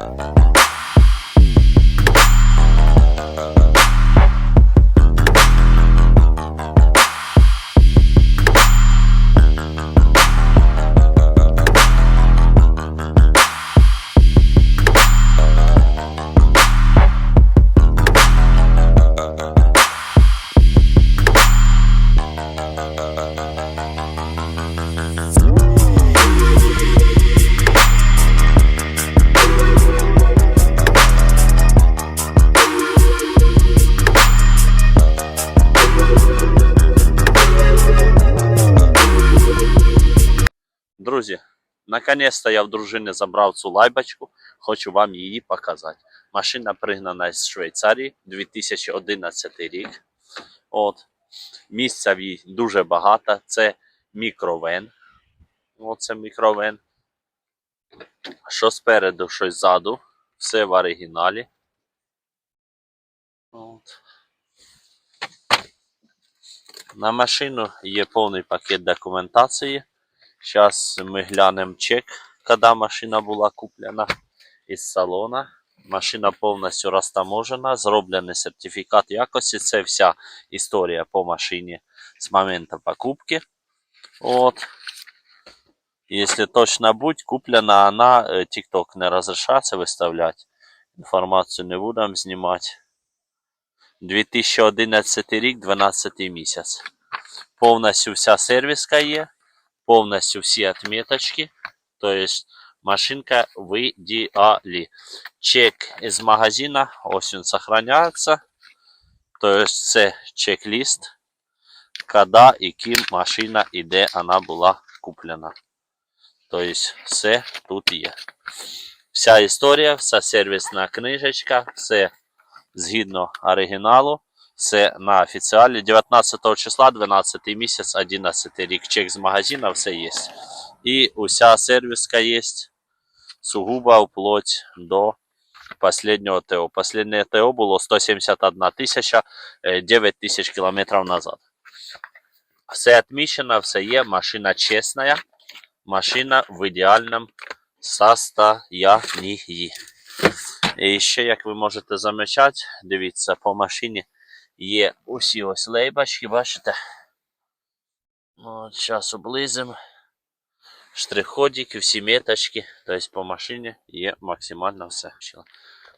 Друзі, наконец-то я в дружини забрав цю лайбочку, хочу вам її показати. Машина пригнана з Швейцарії, 2011 рік. От. Місця в їй дуже багато. Це мікровен. Оце мікровен. Що спереду, що ззаду. Все в оригіналі. От. На машину є повний пакет документації. Зараз ми глянемо чек, коли машина була куплена із салона. Машина повністю розтаможена, зроблений сертифікат якості. Це вся історія по машині з моменту покупки. От. Если точно будь, куплена она, э, TikTok не разрешается выставлять. Інформацію не будемо знімати. 2011 рік, 12 місяць. Повністю вся сервіска є повністю всі отметочки. Тобто машинка в ідеалі. Чек із магазина, ось він сохраняється. Тобто це чек-лист, коли і ким машина і де вона була куплена. Тобто все тут є. Вся історія, вся сервісна книжечка, все згідно оригіналу. Все на офіціалі. 19 числа, 12 місяць, 11 рік. Чек з магазина, все є. І уся сервіска є. Сугубо вплоть до последнього ТО. Последнє ТО було 171 тисяча 9 тисяч кілометрів назад. Все відмічено, все є. Машина чесна. Машина в ідеальному состоянии. І ще, як ви можете замечати, дивіться, по машині є усі ось лейбочки, бачите? От, зараз облизимо. Штрих-ходики, всі меточки. Тобто по машині є максимально все.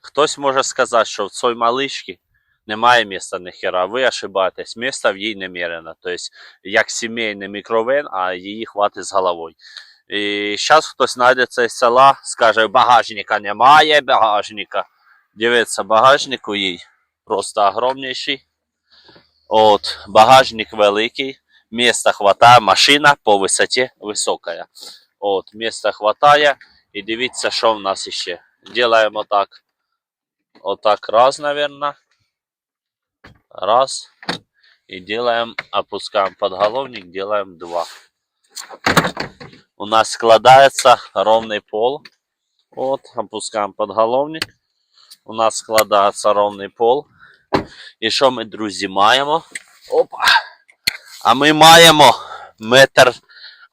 Хтось може сказати, що в цій малишці немає міста ніхера. Ви ошибаєтесь, міста в їй немерено. Тобто, як сімейний мікровен, а її хватить з головою. І зараз хтось знайде це з села, скаже, багажника немає, багажника. Дивіться, багажник у їй просто огромніший. От, багажник великий, міста хватає, машина по висоті висока. От, міста хватає. І дивіться, що в нас ще. Делаємо так. Отак раз, наверное. Раз. И делаем, опускаем подголовник, делаем два. У нас складается ровный пол. Вот, опускаем подголовник. У нас складається ровний пол. І що ми, друзі, маємо? Опа! А ми маємо метр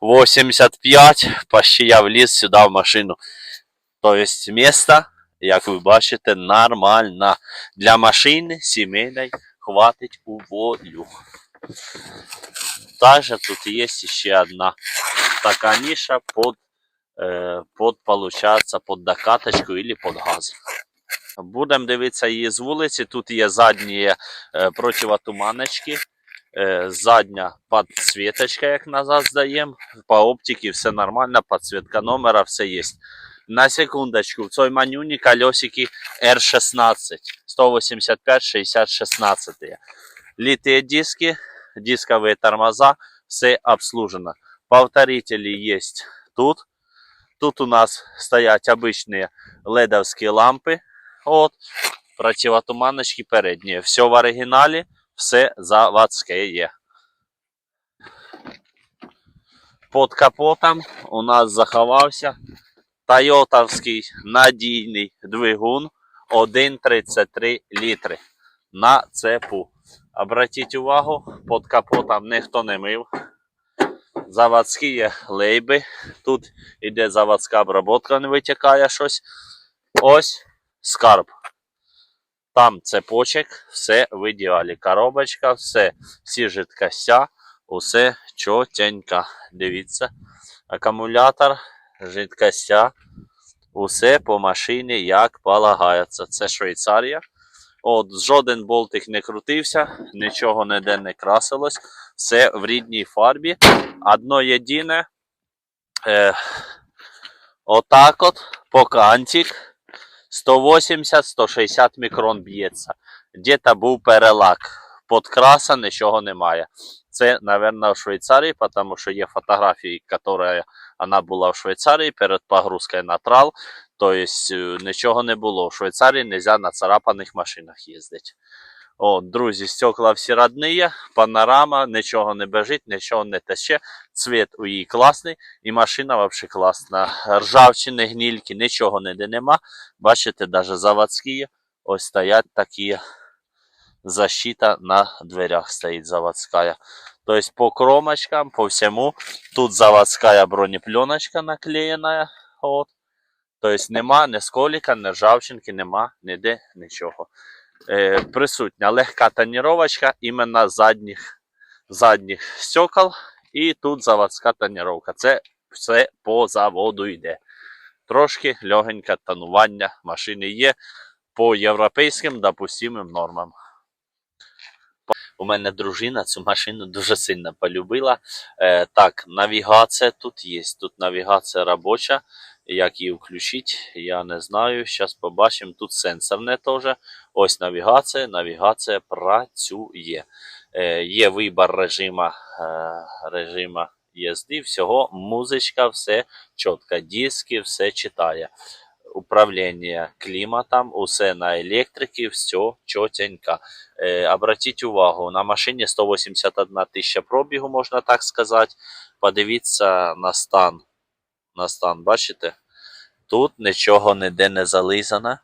85, почти я вліз сюди в машину. Тобто місто, як ви бачите, нормально. Для машини сімейної хватить у волю. Также тут є ще одна така ниша под, э, под получается, под докаточку или под газ. Будемо дивитися її з вулиці. Тут є задні е, противотуманочки, е, задня підсвіточка, як назад здаємо. По оптиці все нормально, підсвітка номера, все є. На секундочку, в цій манюні колесики R16, 185, 60, 16. Литые диски, дисковые тормоза, все обслужено. Повторители есть тут. Тут у нас стоять обычные ледовские лампы. От, противотуманочки передні. Все в оригіналі, все заводське є. Под капотом у нас заховався Тойотовський надійний двигун 1,33 літри на цепу. Обратіть увагу, под капотом ніхто не мив. Заводські є лейби. Тут іде заводська обробка, не витікає щось. Ось скарб. Там цепочок, все в ідеалі. Коробочка, все, всі жидкостя, усе чотенько. Дивіться. Акумулятор, жидкостя, усе по машині як полагається. Це Швейцарія. От, жоден болтик не крутився, нічого ніде не красилось. Все в рідній фарбі. Одно єдине. Е, отак от, покантик. 180-160 мікрон б'ється. Де-то був перелак. Подкраса нічого немає. Це, мабуть, в Швейцарії, тому що є фотографії, яка вона була в Швейцарії перед погрузкою на трал. Тобто нічого не було. В Швейцарії не можна на царапаних машинах їздити. О, друзі, стекла всі родні, панорама, нічого не бежить, нічого не тече. Цвіт у її класний, і машина взагалі класна. Ржавчини, гнільки, нічого ніде нема. Бачите, навіть заводські ось стоять такі. Защита на дверях стоїть заводська. Тобто по кромочкам, по всьому. Тут заводська бронепленочка наклеєна. Тобто нема ні сколіка, ні ржавчинки, нема ніде нічого. Е, присутня легка тоніровочка іменно задніх, задніх стекол. І тут заводська тоніровка. Це все по заводу йде. Трошки легеньке тонування машини є по європейським допустимим нормам. У мене дружина цю машину дуже сильно полюбила. Е, так, навігація тут є. Тут навігація робоча. Як її включити, я не знаю. Зараз побачимо. Тут сенсорне теж. Ось навігація. Навігація працює. Е, є вибір режима, е, режима їзди. Всього музичка, все чітко. Диски, все читає. Управління кліматом, усе на електриці, все чотенько. Е, обратіть увагу, на машині 181 тисяча пробігу, можна так сказати. Подивіться на стан. На стан, бачите? Тут нічого ніде не зализано,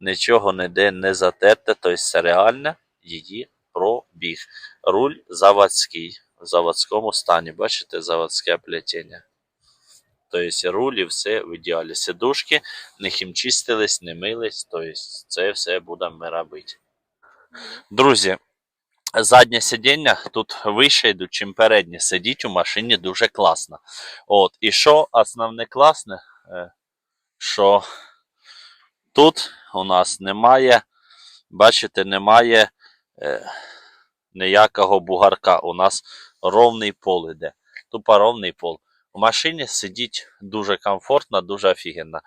нічого ніде не затерте, тобто це реально її пробіг. Руль заводський, в заводському стані, бачите, заводське плетіння. Тобто руль і все в ідеалі. Сидушки не хімчистились, не мились, тобто це все будемо робити. Друзі, заднє сидіння тут вище йдуть, чим переднє. Сидіть у машині дуже класно. От, і що основне класне, е, що тут у нас немає, бачите, немає е, ніякого бугарка. У нас ровний пол іде. Тупо ровний пол. У машині сидіть дуже комфортно, дуже офігенно.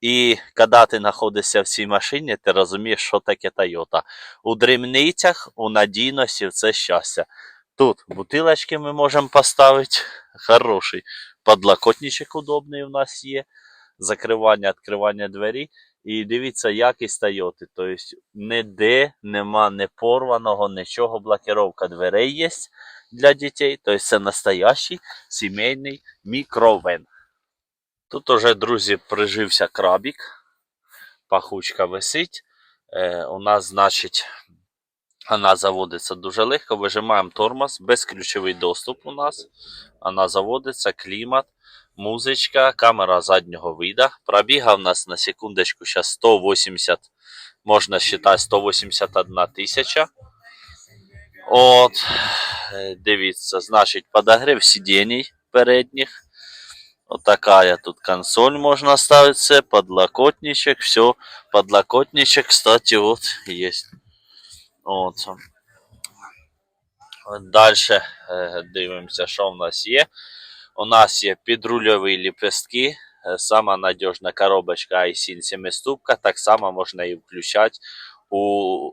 І коли ти знаходишся в цій машині, ти розумієш, що таке Toyota. У дрібницях, у надійності це щастя. Тут бутилочки ми можемо поставити. Хороший подлокотничок удобний у нас є. Закривання, відкривання двері. І дивіться, якість Toyota. Тобто ніде нема не порваного, нічого. Блокировка дверей є для дітей. Тобто це настоящий сімейний мікровен. Тут уже, друзі, прижився крабік. Пахучка висить. Е, у нас, значить, вона заводиться дуже легко. Вижимаємо тормоз, безключовий доступ у нас. Вона заводиться, клімат, музичка, камера заднього вида. Пробіга в нас на секундочку зараз 180, можна вважати, 181 тисяча. От, е, дивіться, значить, подогрів сидінь передніх. Вот такая тут консоль можно ставить все, подлокотничек, все. Подлокотничек, кстати, вот есть. Вот. Дальше е, дивимося, що в нас є. У нас є підрульові ліпестки. е, Сама надіжна коробочка iSIN 7 ступка. Так само можна і включати у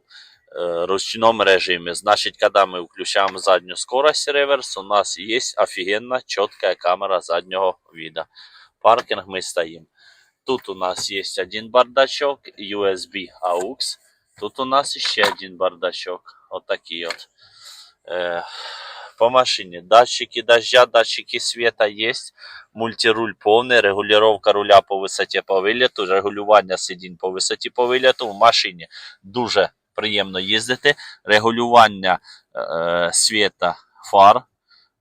е, ручному режимі. Значить, коли ми включаємо задню скорость реверс, у нас є офігенна чітка камера заднього вида. Паркінг ми стоїмо. Тут у нас є один бардачок, USB AUX. Тут у нас ще один бардачок. Отакий от. Е, по машині датчики дождя, датчики света є. Мультируль повний, регулювання руля по висоті по виліту, регулювання сидінь по висоті по виліту. В машині дуже приємно їздити. Регулювання е, світа фар.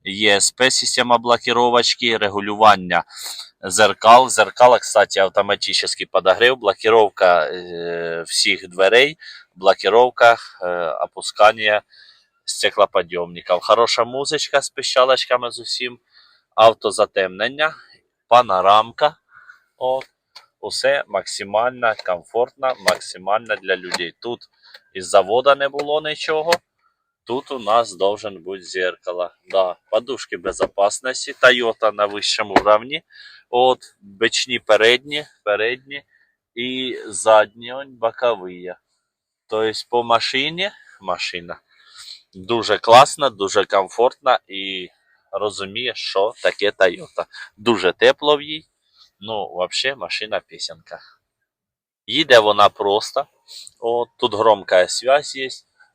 ЄСП система блокировочки, регулювання зеркал. Зеркала, кстати, автоматический подогрев, блокировка э, всіх дверей, блокировка э, опускання стеклоподйомників. Хороша музичка з пищалочками з усім, автозатемнення, панорамка. От. Усе максимально комфортно, максимально для людей. Тут із завода не було нічого. Тут у нас должен бути зеркало. Да, подушки безопасности. Toyota на вищому уровні. От, бечні передні, передні і задні бокові. Тобто по машині машина дуже класна, дуже комфортна і розуміє, що таке Toyota. Дуже тепло в їй. Ну, взагалі, машина пісенка. Їде вона просто. От, тут громкая связь є.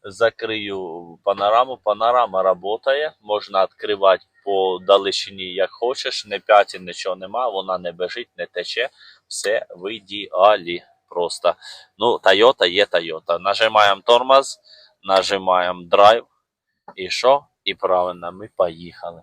Закрию панораму. Панорама работає. Можна відкривати по далечині, як хочеш. Не п'яті, нічого нема, вона не бежить, не тече. Все в ідеалі. Просто. Ну, Toyota є Toyota. Нажимаємо тормоз, нажимаємо драйв. І що? І правильно, ми поїхали.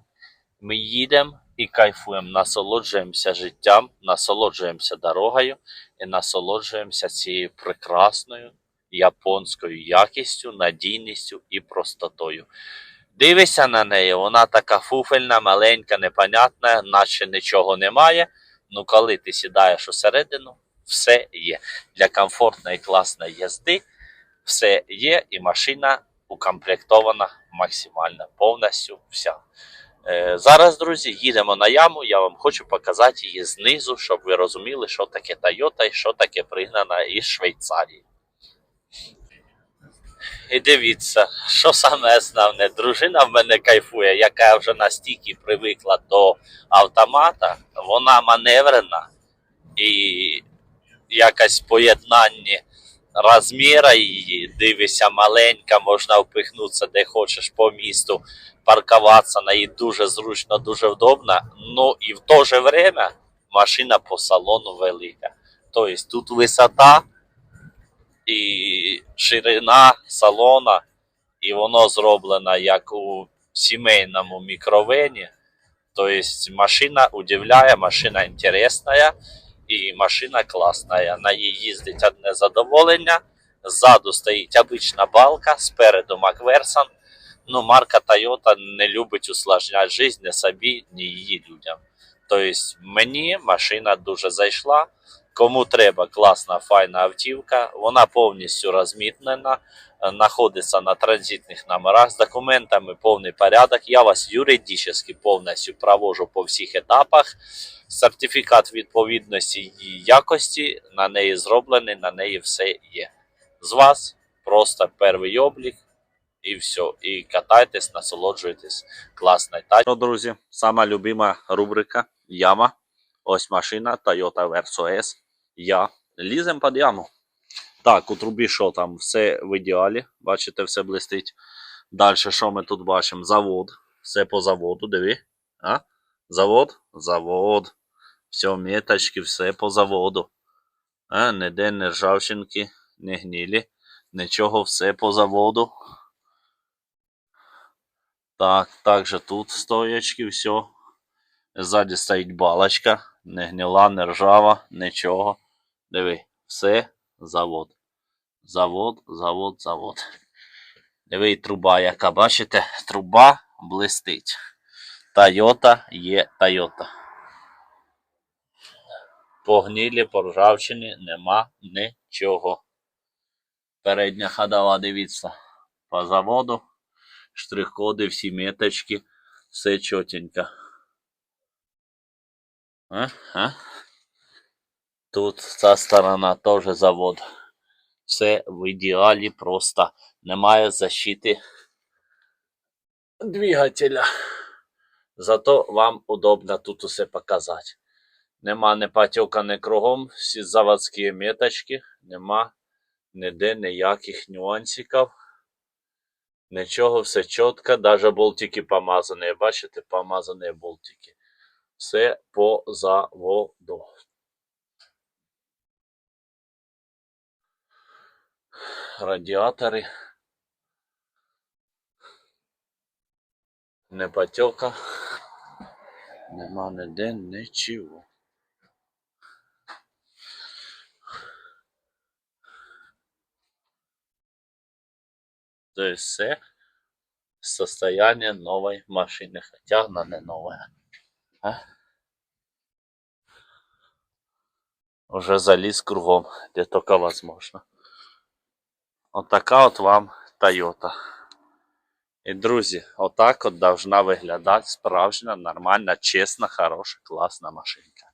Ми їдемо і кайфуємо, насолоджуємося життям, насолоджуємося дорогою і насолоджуємося цією прекрасною японською якістю, надійністю і простотою. Дивишся на неї, вона така фуфельна, маленька, непонятна, наче нічого немає. Ну, коли ти сідаєш усередину, все є. Для комфортної класної їзди все є, і машина укомплектована максимально, повністю вся. Е, Зараз, друзі, їдемо на яму. Я вам хочу показати її знизу, щоб ви розуміли, що таке Toyota і що таке пригнана із Швейцарії. І дивіться, що саме основне, дружина в мене кайфує, яка вже настільки привикла до автомата, вона маневрена і якось поєднання розміра її, дивися, маленька, можна впихнутися де хочеш по місту, паркуватися на її дуже зручно, дуже вдобно. Ну і в то же время машина по салону велика. Тобто тут висота і ширина салона, і воно зроблено як у сімейному мікровені. Тобто машина удивляє, машина інтересна і машина класна. На їй їздить одне задоволення. Ззаду стоїть обична балка, спереду Макверсон. Ну, марка Toyota не любить усложняти життя ні собі, ні її людям. Тобто мені машина дуже зайшла. Кому треба класна, файна автівка, вона повністю розмітнена, знаходиться на транзитних номерах з документами повний порядок. Я вас юридично повністю провожу по всіх етапах. Сертифікат відповідності і якості на неї зроблений, на неї все є. З вас просто перший облік і все. І катайтесь, насолоджуйтесь. Класна тачка. Ну, друзі, сама любима рубрика Яма. Ось машина Toyota Verso S. Я. Лізем під яму. Так, у трубі що там? Все в ідеалі. Бачите, все блистить. Далі, що ми тут бачимо? Завод. Все по заводу, диви. А? Завод? Завод. Все, меточки, все по заводу. А, ніде не ржавчинки, не гнилі. Нічого, все по заводу. Так, также тут стоячки, все. Ззаді стоїть балочка. Не гнила, не ржава, нічого. Диви, все завод. Завод, завод, завод. Диви, труба, яка бачите, труба блистить. Тойота є Тойота. По гнилі, по ржавчині нема нічого. Передня ходова, дивіться, по заводу. Штрих-коди, всі меточки, все чотенько. А? А? Тут ця сторона теж завод. Все в ідеалі просто. Немає защити двигателя. Зато вам удобно тут усе показати. Нема не потека, не кругом, всі заводські меточки, нема ніде ніяких нюансиків. Нічого, все чітко, навіть болтики помазані. Бачите, помазані болтики. Все по заводу. Радіатори. Не потека. Нема ніде нічого. То есть все состояние новой машины, хотя она не новая. А? Уже залез кругом, где только возможно. Вот така от вам Toyota. І друзі, отак от должна виглядати справжня, нормальна, чесна, хороша, класна машинка.